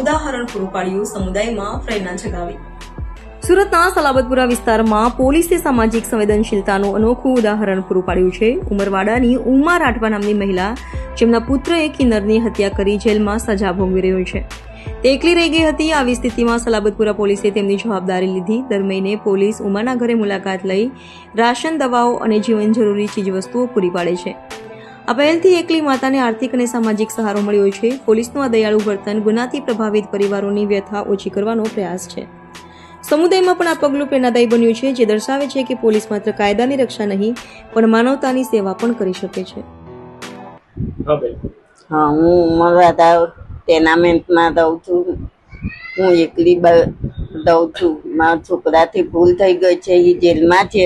ઉદાહરણ પૂરું પાડ્યું સમુદાયમાં પ્રેરણા જગાવી. સુરતના સલાબતપુરા વિસ્તારમાં પોલીસે સામાજિક સંવેદનશીલતાનું અનોખું ઉદાહરણ પૂરું પાડ્યું છે. ઉમરવાડાની ઉમા રાઠવા નામની મહિલા, જેમના પુત્રએ કિન્નરની હત્યા કરી જેલમાં સજા ભોગવી રહ્યો છે. તે એકલી રહી ગઈ હતી. આવી સ્થિતિમાં સલાબતપુરા પોલીસે તેમની જવાબદારી લીધી. દર મહિને પોલીસ ઉમાના ઘરે મુલાકાત લઈ રાશન દવાઓ અને જીવન જરૂરી ચીજવસ્તુઓ પૂરી પાડે છે. આ પહેલથી એકલી માતાને આર્થિક અને સામાજિક સહારો મળ્યો છે. પોલીસનું આ દયાળુ વર્તન ગુનાથી પ્રભાવિત પરિવારોની વ્યથા ઓછી કરવાનો પ્રયાસ છે. સમુદાયમાં પણ આ પગલું પ્રેરણાદાયી બન્યું છે જે દર્શાવે છે કે પોલીસ માત્ર કાયદાની રક્ષા નહીં પણ માનવતાની સેવા પણ કરી શકે છે. હા હું ઉમરવાડા ટેનામેન્ટમાં રહું છું. હું એકલી રહું છું. મારા છોકરાથી ભૂલ થઈ ગઈ છે એ જેલમાં છે.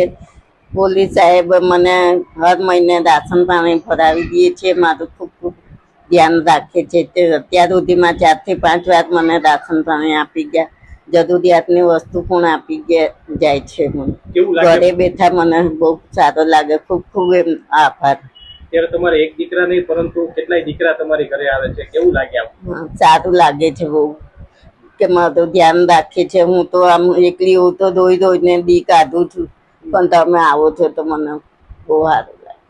પોલીસ સાહેબ મને હર મહિને રાશન પાણી ભરાવી દે છે. મારું ખૂબ ખૂબ ધ્યાન રાખે છે તે અત્યાર સુધીમાં ચારથી પાંચ વાર મને રાશન પાણી આપી ગયા. જરૂરિયાતની વસ્તુ પણ આપી ગયા જાય છે મને. ઘરે બેઠા મને બહુ સારો લાગે. ખૂબ ખૂબ એમ આભાર. ત્યારે તમારે એક દીકરા નહીં, પરંતુ કેટલાય દીકરા તમારી ઘરે આવે છે? કેવું લાગે આમ? સારું લાગે છે બહુ. કે તો ધ્યાન રાખે છે. હું તો આમ એકલી હું તો દોઈ દોઈને દી કાઢું છું. પણ તમે આવો છો તો મને બહુ સારું.